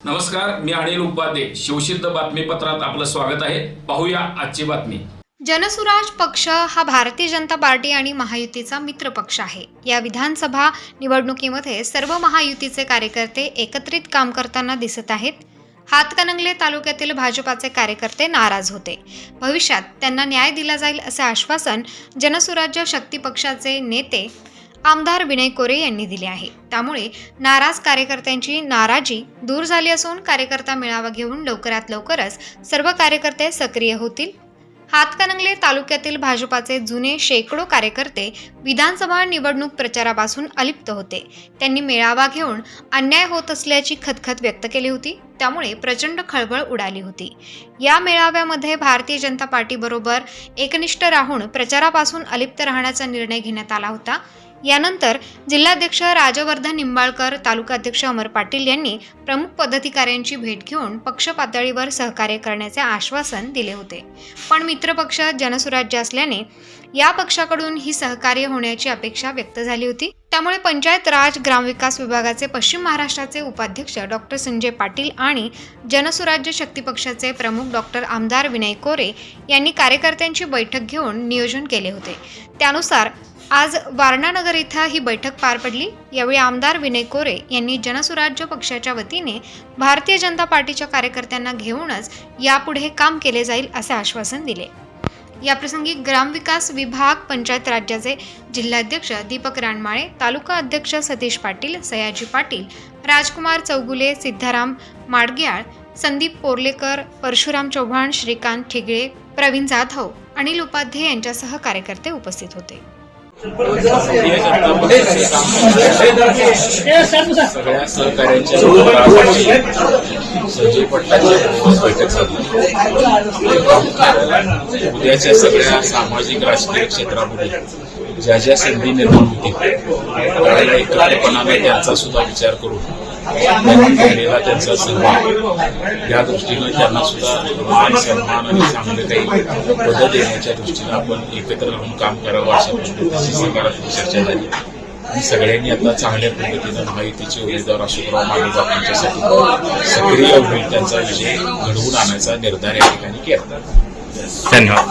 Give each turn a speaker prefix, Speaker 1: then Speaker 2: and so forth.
Speaker 1: नमस्कार मी अनिल उपाध्ये. शिवसिद्ध बातमीपत्रात आपलं स्वागत आहे. पाहूया आजची बातमी.
Speaker 2: जनसुराज पक्ष हा भारतीय जनता पार्टी आणि महायुतीचा मित्र पक्ष आहे. या विधानसभा निवडणुकीमध्ये सर्व महायुतीचे कार्यकर्ते एकत्रित काम करताना दिसत आहेत. हातकणंगले तालुक्यातील भाजपाचे कार्यकर्ते नाराज होते. भविष्यात त्यांना न्याय दिला जाईल असे आश्वासन जनसुराज्य शक्ती पक्षाचे नेते आमदार विनय कोरे यांनी दिले आहे. त्यामुळे नाराज कार्यकर्त्यांची नाराजी दूर झाली असून कार्यकर्ता मेळावा घेऊन लवकरात लवकरच सर्व कार्यकर्ते सक्रिय होतील. हातकणंगले तालुक्यातील भाजपाचे जुने शेकडो कार्यकर्ते विधानसभा निवडणूक प्रचारापासून अलिप्त होते. त्यांनी मेळावा घेऊन अन्याय होत असल्याची खतखत व्यक्त केली होती. त्यामुळे प्रचंड खळबळ उडाली होती. या मेळाव्यामध्ये भारतीय जनता पार्टीबरोबर एकनिष्ठ राहून प्रचारापासून अलिप्त राहण्याचा निर्णय घेण्यात आला होता. यानंतर जिल्हाध्यक्ष राजवर्धन निंबाळकर तालुकाध्यक्ष अमर पाटील यांनी प्रमुख पदाधिकाऱ्यांची भेट घेऊन पक्ष पातळीवर सहकार्य करण्याचे आश्वासन दिले होते. पण मित्रपक्ष जनसुराज्य असल्याने या पक्षाकडून ही सहकार्य होण्याची अपेक्षा व्यक्त झाली होती. त्यामुळे पंचायत राज ग्रामविकास विभागाचे पश्चिम महाराष्ट्राचे उपाध्यक्ष डॉक्टर संजय पाटील आणि जनसुराज्य शक्ती पक्षाचे प्रमुख डॉक्टर आमदार विनय कोरे यांनी कार्यकर्त्यांची बैठक घेऊन नियोजन केले होते. त्यानुसार आज वारणानगर इथं ही बैठक पार पडली. यावेळी आमदार विनय कोरे यांनी जनसुराज्य पक्षाच्या वतीने भारतीय जनता पार्टीच्या कार्यकर्त्यांना घेऊनच यापुढे काम केले जाईल असे आश्वासन दिले. याप्रसंगी ग्रामविकास विभाग पंचायत राज्याचे जिल्हाध्यक्ष दीपक रानमाळे तालुका अध्यक्ष सतीश पाटील सयाजी पाटील राजकुमार चौगुले सिद्धाराम माडग्याळ संदीप पोर्लेकर परशुराम चव्हाण श्रीकांत ठिगळे प्रवीण जाधव अनिल उपाध्ये यांच्यासह कार्यकर्ते उपस्थित होते.
Speaker 3: सगळ्या सहकार्यांच्या संजय पटलाची बैठक उद्याच्या सगळ्या सामाजिक राजकीय क्षेत्रामध्ये ज्या ज्या संधी निर्माण होतील त्यावेळेला एकत्रपणाने त्यांचा सुद्धा विचार करून त्यांना त्यांचा सहभाग या दृष्टीनं त्यांना सुद्धा मान सन्मान आणि चांगले काही पद देण्याच्या दृष्टीनं आपण एकत्र राहून काम करावं अशा पद्धतीची सकारात्मक चर्चा झाली. आणि सगळ्यांनी आता चांगल्या पद्धतीनं माहितीचे उमेदवार अशोकराव माने बाबांच्यासाठी सक्रिय होईल त्यांचा विजय घडवून आणायचा निर्धार या ठिकाणी केला.
Speaker 4: धन्यवाद.